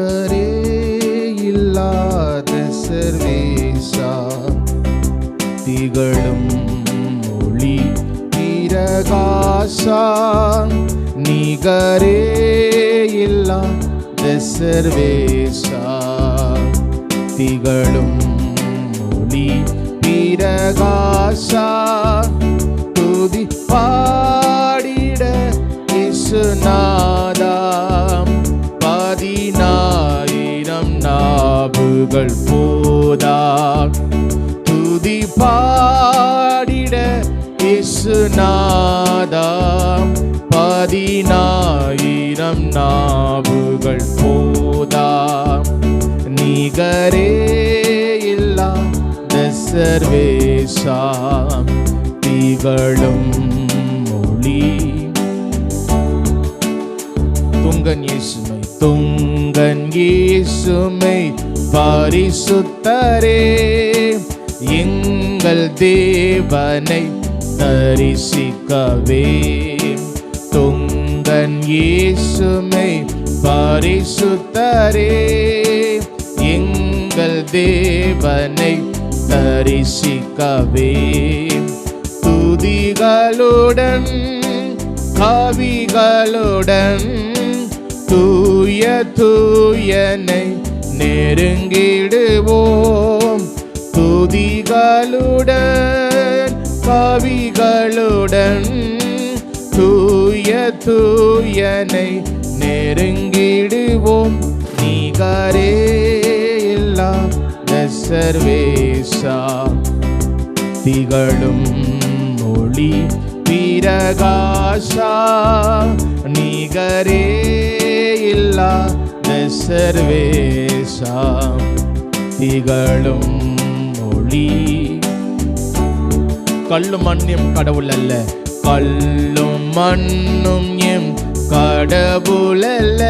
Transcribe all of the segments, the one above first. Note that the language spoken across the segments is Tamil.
நிகரே இல்லாத சர்வேசா திகழும் ஒளி பிரகாசா நிகரே இல்லாத சர்வேசா திகழும் ஒளி பிரகாசா துதி புகழ் போதா துதி பாடிட இசுநாதா பதினாயிரம் நாவுகள் போதா நிகரே இல்லா சர்வேசாம் திகழும் மொழி துங்கன் இயேசுமை துங்கன் இயேசுமை பரிசுத்தரே எங்கள் தேவனை தரிசிக்கவே. தொங்கன் இயேசுமை பரிசுத்தரே எங்கள் தேவனை தரிசிக்கவே. துதிகளுடன் கவிகளுடன் தூய தூயனை நெருங்கிடுவோம். துதிகளுடன் கவிகளுடன் தூய தூயனை நெருங்கிடுவோம். நீகரே இல்லாத சர்வேசா திகழும் மொழி பிரகாசா நிகரே இல்லா சர்வேசா திகழும் மொழி கல்லும் மண்ணும் கடவுள் அல்ல கல்லும் மண்ணும் எம் கடவுள் அல்ல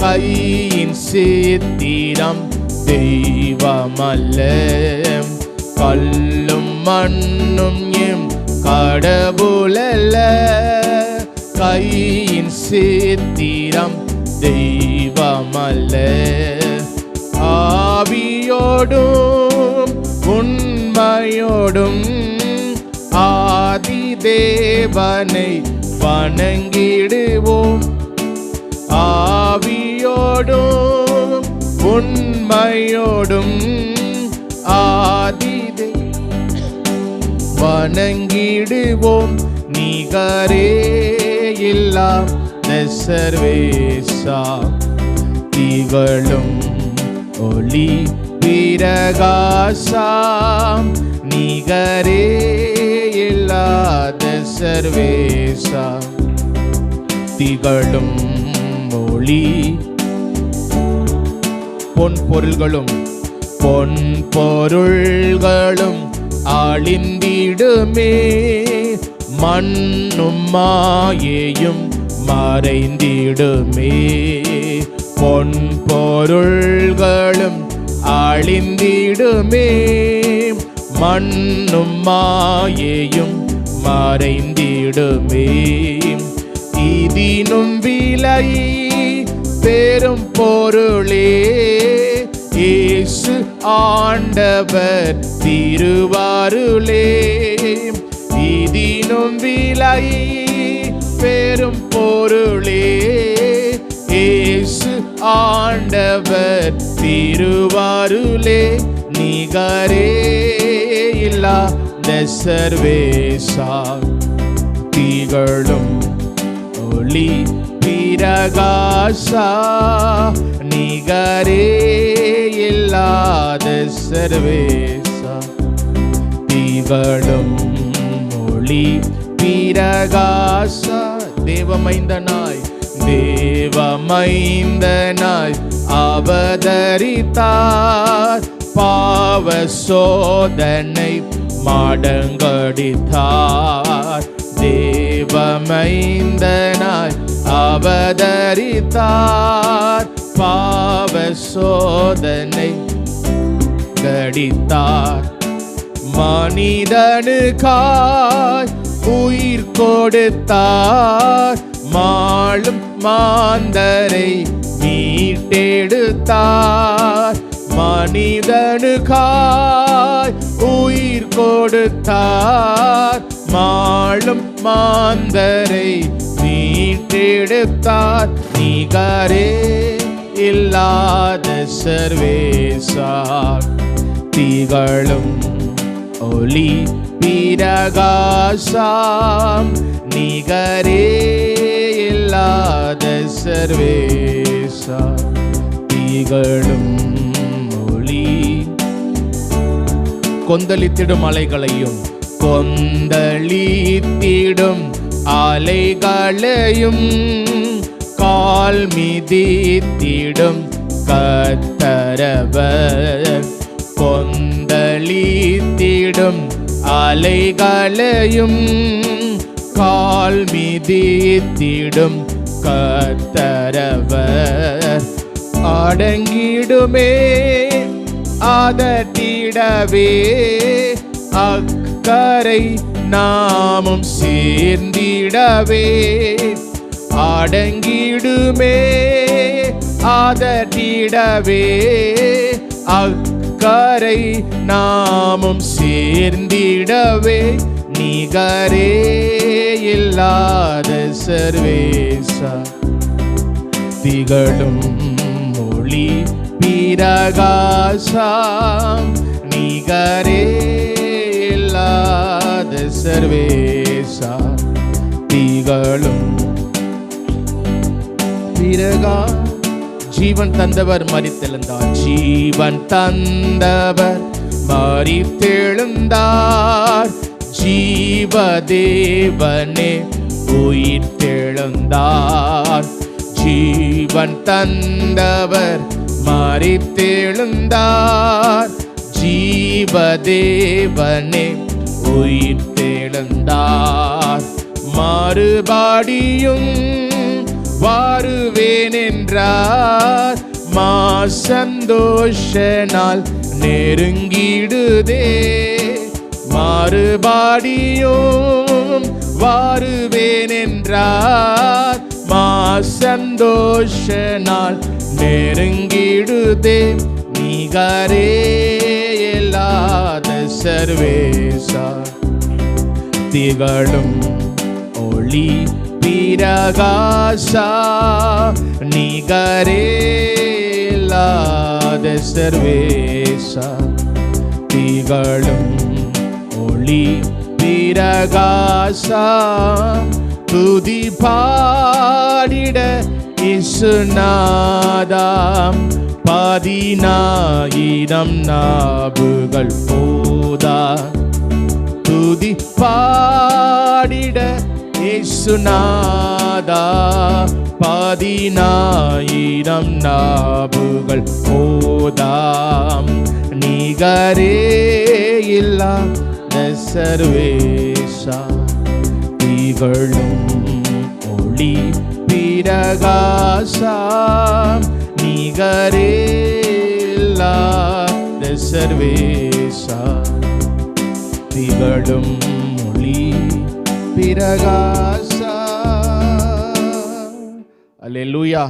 கையின் சித்திரம் தெய்வம் அல்ல கல்லும் மண்ணும் எம் கடவுள் தெய்வமல்ல ஆவியோடும் உண்மையோடும் ஆதி தேவனை வணங்கிடுவோம். ஆவியோடும் உண்மையோடும் ஆதி வணங்கிடுவோம். நிகரே எல்லாம் சர்வேசா திகழும் ஒளி பிரகாசாம் நிகரே இல்லாத சர்வேசா திகழும் ஒளி பொன் பொருள்களும் பொன் பொருள்களும் ஆளிந்திடுமே மண்ணும் மாயையும் மறைந்திடுமே. பொன் பொருள்களும் ஆளிந்திடுமே மண்ணும் மாயையும் மறைந்திடுமே. இதினும் விலை பெரும் பொருளே. இயேசு ஆண்டவர் திருவாருளே. இதினும் விலை பெரும் பொருளே. இயேசு ஆண்டவர் திருவாருளே நிகரே இல்லா சர்வேசா திகழும் ஒளி பிரகாசா நிகரே இல்லாத சர்வேசா திகழும் ஒளி பிரகாசா. தேவமைந்த நாய் தேவமைந்தனாய் அவதரித்தார். பாவ சோதனை மாடங்கடித்தார். தேவமைந்தனாய் அவதரித்தார். பாவ சோதனை கடித்தார். மனிதனுக்காய் உயிர் கொடுத்தார். மாளும் மாந்தரை மீ மீட்டெடுத்தார் மனிதனுக்காய் உயிர் கொடுத்தார். மாளும் மாந்தரை மீட்டெடுத்தார் நிகரே இல்லாத சர்வேசார். திகழும் ஒளி பிரகாசாம். நிகரே இல்லாத சர்வேசா திகழும் ஒளி. கொந்தளித்திடும் அலைகளையும் கொந்தளித்திடும் அலைகளையும் கால் மிதித்திடும் கத்தரவர் கொந்தளித்திடும் அலைகளையும் கால் மிதித்திடும் கத்தரவர். அடங்கிடுமே அதட்டிடவே. அக்கரை நாமும் சேர்ந்திடவே. அடங்கிடுமே அதட்டிடவே. அக்கரை நாமும் சேர்ந்திடவே. நிகரே இல்லாத சர்வேசா. திகழும் மொழி பிரகாசம். நிகரே இல்லாத சர்வேசா. திகழும் பிரகா ஜீவன் தந்தவர் மறித்தெழுந்தார். ஜீவன் தந்தவர் மறித்தெழுந்தார். ஜீவதேவனே உயிர் தெழுந்தார். ஜீவன் தந்தவர் மறித்தெழுந்தார் ஜீவதேவனே உயிர் தெழுந்தார். மறுபடியும் வாருவேன் என்றார் மா சந்தோஷனால் நெருங்கிடுதே. மாறுபாடியும் வாருவேன் என்றார் மா சந்தோஷ நாள் நெருங்கிடுதே நிகரே இல்லாத சர்வேசா. திகழும் ஒளி பிரகாசா. நிகரே இல்லாத சர்வேசா. திகழும் ஒளி பிரகாசா துதி பாடிட இசுநாதாம் பதினாயிரம் நாபுகள் போதா துதி பாடிட இசுநாதா பதினாயிரம் நாபுகள் போதாம் நிகரே இல்லா சர்வேஷா திகழும் ஒளி பிரகாசா நிகரே இல்லாத சர்வேஷா திகழும் மொழி பிரகாசா. அல்லேலூயா